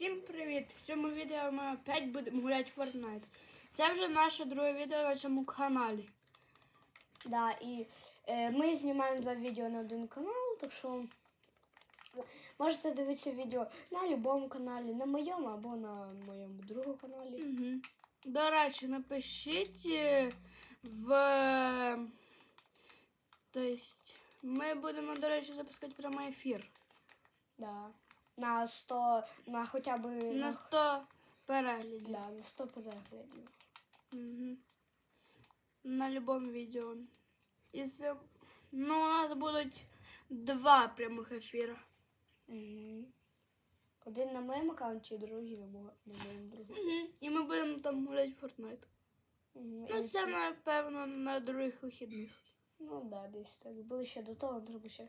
Всім привіт! В цьому відео ми опять будемо гуляти в Fortnite. Це вже наше друге відео на цьому каналі. Да, і е, ми знімаємо два відео на один канал, так що можете дивитися відео на будь-якому каналі, на моєму або на моєму другому каналі. Угу. До речі, напишіть е, в. Тобто, ми будемо, до речі, запускати прямий ефір. Да. На 100, на хоча б На 100 переглядів. да, на 100 переглядів. Угу. На будь-якому відео. Якщо... Ну, у нас будуть два прямих ефіри. Угу. Один на моєму аккаунті, другий на моєму другому. Угу. І ми будемо там гуляти в Fortnite. Угу. Ну, це, напевно, на других вихідних. Ну да, десь так. Ближче до того, треба ще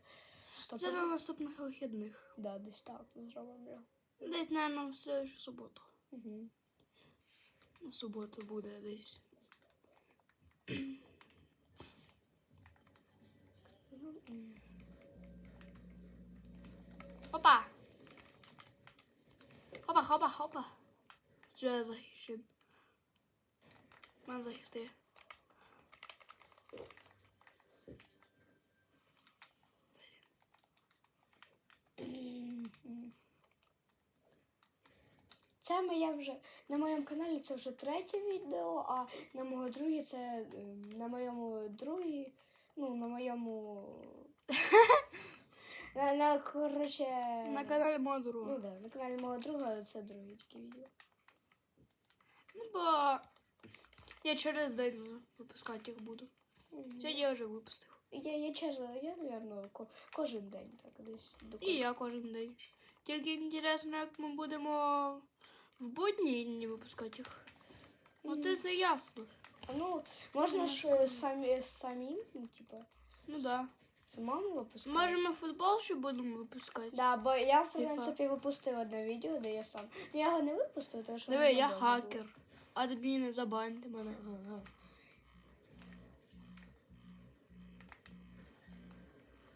100 Це на наступних вихідних. Да, десь так ми зробимо. Десь, мабуть, в следующу суботу. Угу. На суботу буде десь. Опа! Хопа, хопа, хопа. Я захищен? Мене захистив. Це моє вже на моєму каналі це вже третє відео, а на мого друге це е, на моєму другій, ну на моєму. на, на коротше. На каналі мого друга. Ну да, на каналі мого друга це друге таке відео. Ну, бо я через день випускати їх буду. Сьогодні я вже випустив. Я, я чесно, я, напевно, ко, кожен день так десь до І я кожен день. Тільки інтересно, як ми будемо в будні дні випускати їх. От і це ясно. Ну, можна ж е, самі, самим, ну, типа, Ну да. самому випускати. Може ми футбол ще будемо випускати? Да, бо я, в принципі, випустив одне відео, де я сам. Ну, я його не випустив, тому що. Диви, я хакер. А тобі не забаньте мене.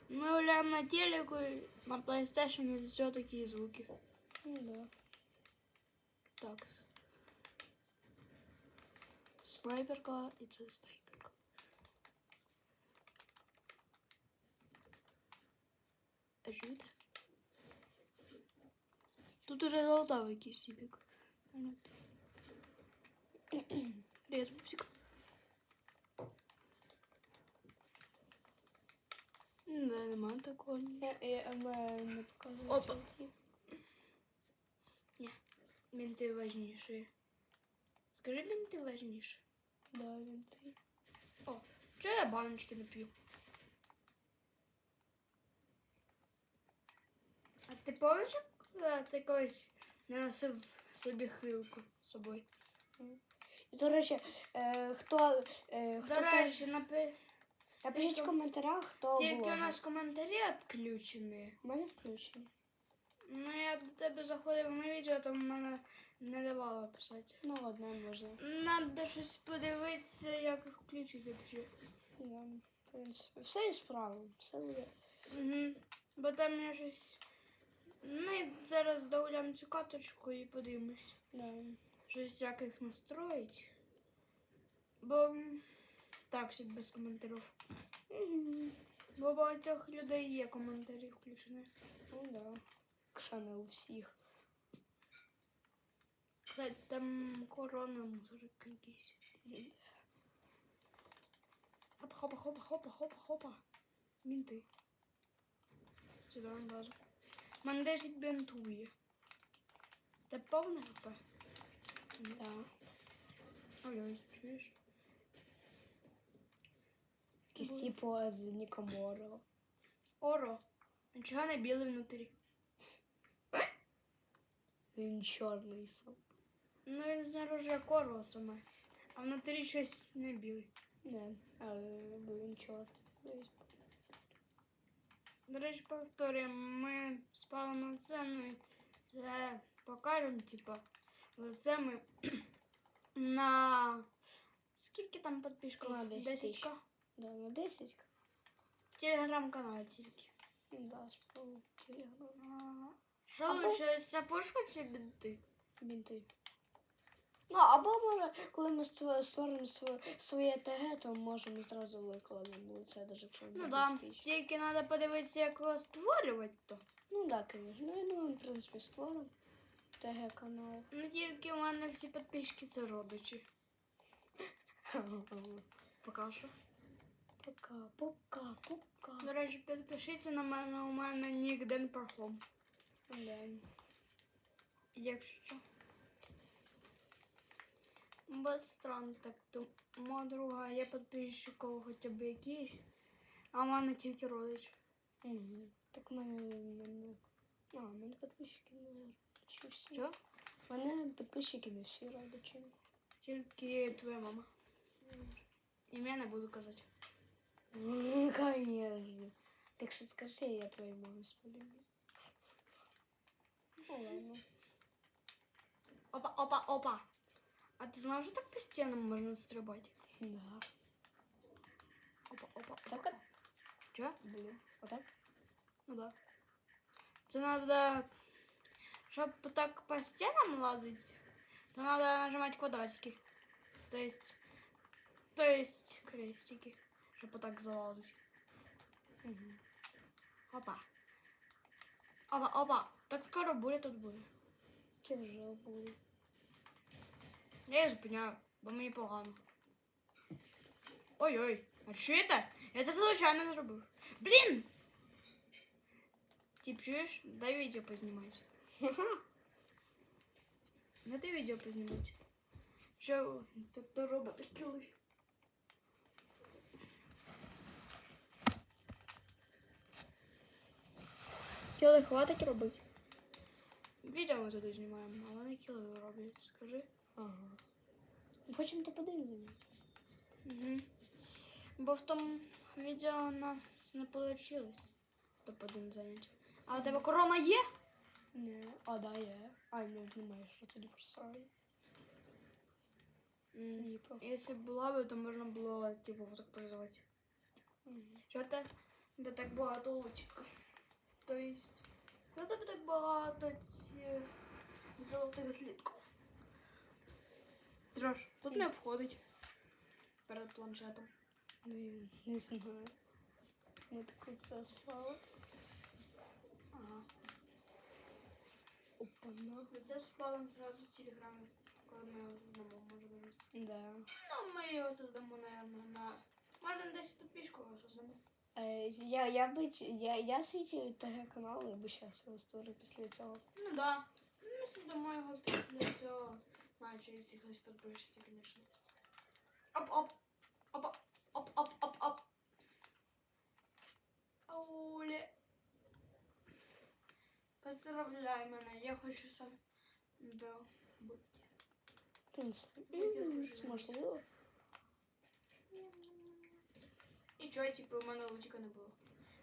Ми гуляємо на телеку, на PlayStation за цього такі звуки. Ну, да. Так. Снайперка і це снайперка. А чуєте? Тут уже золотавий якийсь сіпік. Привіт, пупсик. Да, нема такого. Я, я, ми не показуємо. Опа. Мінти важніші. Скажи, мінти важніші. Да, він. О, чого я баночки не п'ю? А ти пам'ятаєш, як ти колись не носив собі хилку з собою? До речі, е, хто, е, хто До речі, напи... напишіть в коментарях, хто тільки у нас коментарі відключені. У мене включені. Ну, я до тебе заходив на відео, там мене не давало писати. Ну, одне можна. Надо щось подивитися, як їх включити взагалі. Да. В принципі, все є справа, все буде. Угу. Бо там я щось. Ми зараз догуляємо цю каточку і подивимось. Да. Щось як їх настроїть. Бо так, щоб без коментарів. Бо у багатьох людей є коментарі включені. Ну, да. Якщо не у всіх. Кстати, там корона мусорик якийсь. Хопа, хопа, хопа, хопа, хопа, хопа. Мінти. Сюди на базу. Мене 10 бінтує. Це повне хп? Да. Ой-ой, чуєш? Якийсь типу з Нікоморо. Оро. А чого не білий внутрі? Він чорний сам. Ну він знаружи як оро саме. А внутрі щось не білий. Не, але він чорний. До речі, повторюємо, ми спали на це, ну і це покажемо, типа, лице ми на скільки там підписчиків? На 10 10к? Да, на 10. В телеграм-каналі тільки. Да, спробуй телеграм. Що Або- лише сапожка чи бінти? Бінти. Ну, або може, коли ми ство- створимо сво- своє ТГ, то можемо зразу викладемо це даже якщо Ну да. Тільки треба подивитися, як його створювати то. Ну да, звісно. Ну, я думаю, в принципі, створимо ТГ канал. Ну тільки у мене всі підписчики це родичі. Поки що. Пока, пока, пока. До речі, підпишіться на мене, у мене нік Ден Пархом. Да. Якщо що. Без стран, так то мого друга є підписчиків хоча б якийсь, а в мене тільки родичі. Угу. Так в мене. А, в мене підписчики не родичі всі. Що? В мене підписчики не всі родичі. Тільки твоя мама. Ім'я не буду казати. Ну, конечно. Так що скажи, я твою маму спалю. Ладно. Опа, опа, опа. А ти знав, що так по стінам можна стрибати? Да. Опа, опа, опа. Так опа. Що? Блин. Вот так? Ну да. Це надо, щоб так по стенам лазить, то надо нажимать квадратики. То есть, то есть крестики, щоб так залазить. Угу. Опа. Опа, опа. Так скоро буде тут буде. Вже буду. Я її зупиняю, бо мені погано. Ой-ой, а що це? Я це случайно зробив. Блін! Тип, чуєш? Дай відео познімати. Не ти відео познімати. Що тут то роботи кіли. Кіли хватить робити? Відео ми туди знімаємо, а вони кіли роблять, скажи. Ага. Хочемо топ-1 зайняти. Угу. Бо в тому відео нас не вийшло. Топ-1 заняття. А у тебе корона є? Не. А, да, є. А, ні, немає, що це не просрає. М, Якщо б була б, то можна було, типу, вот так производити. Що те тебе так багато лучика? То есть, що тебе так багато золотих слідків? Зрож, тут не обходить перед планшетом. Не, не знаю. Ми таку це спали. Ага. Опа-на. Це спалим зразу в телеграмі, коли ми його здамо, може бути. Да. Ну, ми його создамо, наверное, на... Можна десь создамо. Е, я, я би, ч- я, я свій ТГ канал, я би зараз його створив після цього. Ну да. Ми создамо його після цього. Наче, якщо хтось підпишеться, звісно. Оп-оп. Опа. Оп-оп-оп-оп. Ауле. Поздравляй мене, я хочу сам да, бути. Тинс. Я дуже Це можливо. І чого, типу, у мене лучика не було.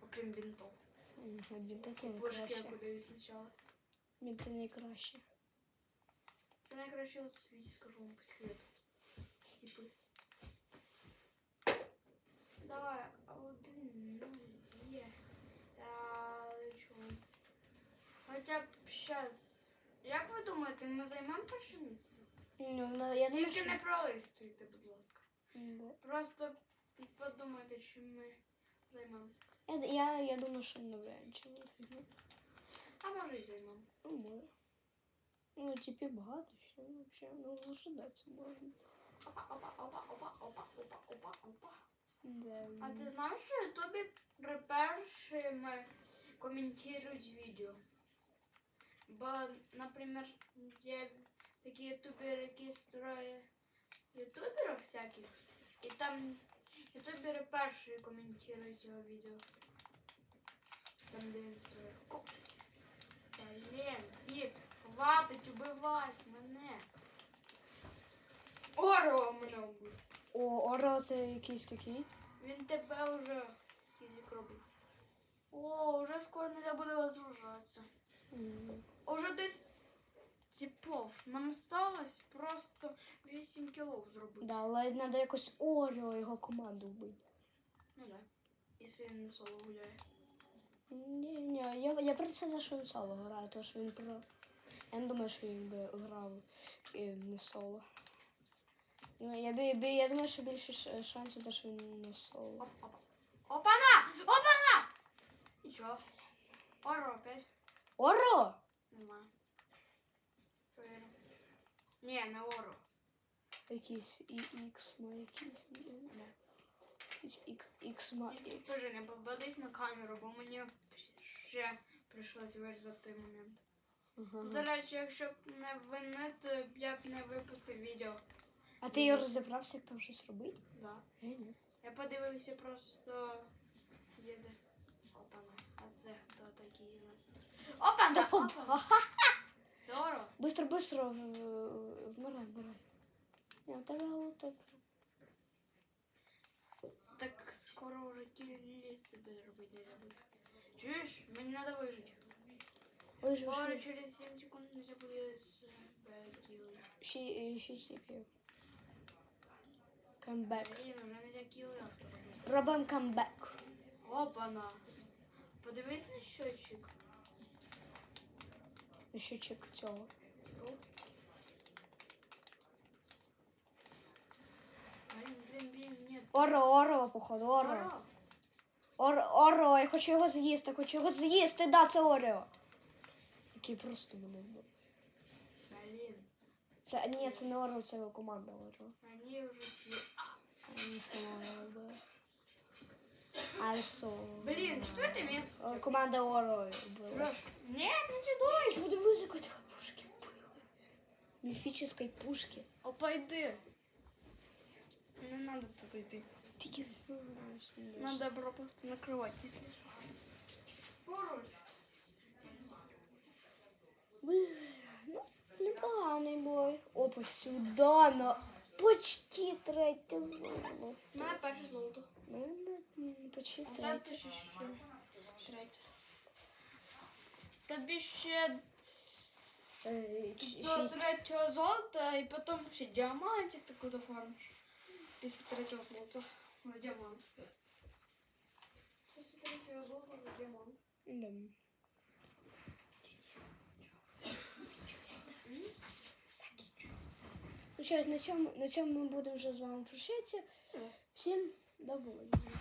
Окрім бінтов. Бінти це Божки я найкраще. подаю спочатку. Бінти найкраще. Це найкраще от свій скажу вам по секрету. Типу. Давай, один, ну, є. Я лечу. Хоча б щас. Як ви думаєте, ми займемо перше місце? Ну, ну, я думаю, Тільки що... не пролистуйте, будь ласка. Да. Просто подумайте, чи ми займемо. Я, я, я думаю, що навряд чи не займе. А може і займемо. Ну, може. Ну, типі багато ще, ну, взагалі, ну, зажидатися можна. Опа, опа, опа, опа, опа, опа, опа, опа. Да. А ти знаєш, що Ютубі першими коментують відео? Бо, наприклад, є такі ютубери, які строять ютуберів всяких, і там ютубери перші коментують його відео. Там, де він строїть. Купс. Блін, тип, хватить убивати мене. Оро мене вбив. О, Ора це якийсь такий. Він тебе вже тілік робив. О, вже скоро не буде розгружатися. Уже десь типов. Нам осталось просто 8 кілов зробити. Да, але треба якось Оріо його команду вбити. Ну да. Якщо він не соло гуляє. Ні, ні, я, я про це за що він соло грає, тому що він про. Я не думаю, що він би грав і не соло. Ну, я, бі, бі, я думаю, що більше ш- шансів, те, що він не соло. Оп, оп. Опана! Опана! Нічого. Оро опять. Оро! Нема. Ні, не оро. Якийсь ікс ма якийсь. Не. Якийсь ікс ма. Тільки не попадись на камеру, бо мені ще прийшлось вирізати момент. Ага. До речі, якщо б не вини, то я б не випустив відео. А ти його розібрався, як там щось робити? Да. Я ні. Я подивився просто їде. Опана. А це хто такий у нас? Опана! Опана! Це оро. Быстро, быстро в- в- вмирай, вмирай. Я в тебе ауто. Так скоро вже кілі себе робити не буде. Чуєш? Мені треба вижити. Вижив, Бо через 7 секунд не буде себе кілити. ще, ще сіпів. Камбек. Блін, вже не закіли авто робити. Робимо камбек. Опана. Подивись на щочик. На щочик цього. Цього. Оро, оро, походу, оро. Оро. Оро, я хочу його з'їсти, хочу його з'їсти, да, це Орео. Який просто мене вбив. Блін. Це, ні, це не Орео, це його команда Орео. Мені вже ті. Не знаю, да. А що? Блін, четверте місце. О, Команда Орео була. Сереж. Ні, не чудой. Подивись, яка тебе пушки були. Міфічної пушки. Опа, йди. Не надо тут йти. Тільки знаєш. Надо было просто накрывать, если что. Поруч. Блін, ну, непоганий бой. Опа, сюди, на почти третє зону. У мене перше золото. Мене м, почти А тебе третє. ще що? Третє. Тобі ще Е, ч- до шість. третього золота і потім ще діамантик таку доформиш. Після третього золота. Вже діамант. Після третього золота вже діамант. Да. Ну що ж, на цьому, на цьому ми будемо вже з вами прощатися. Всім до побачення.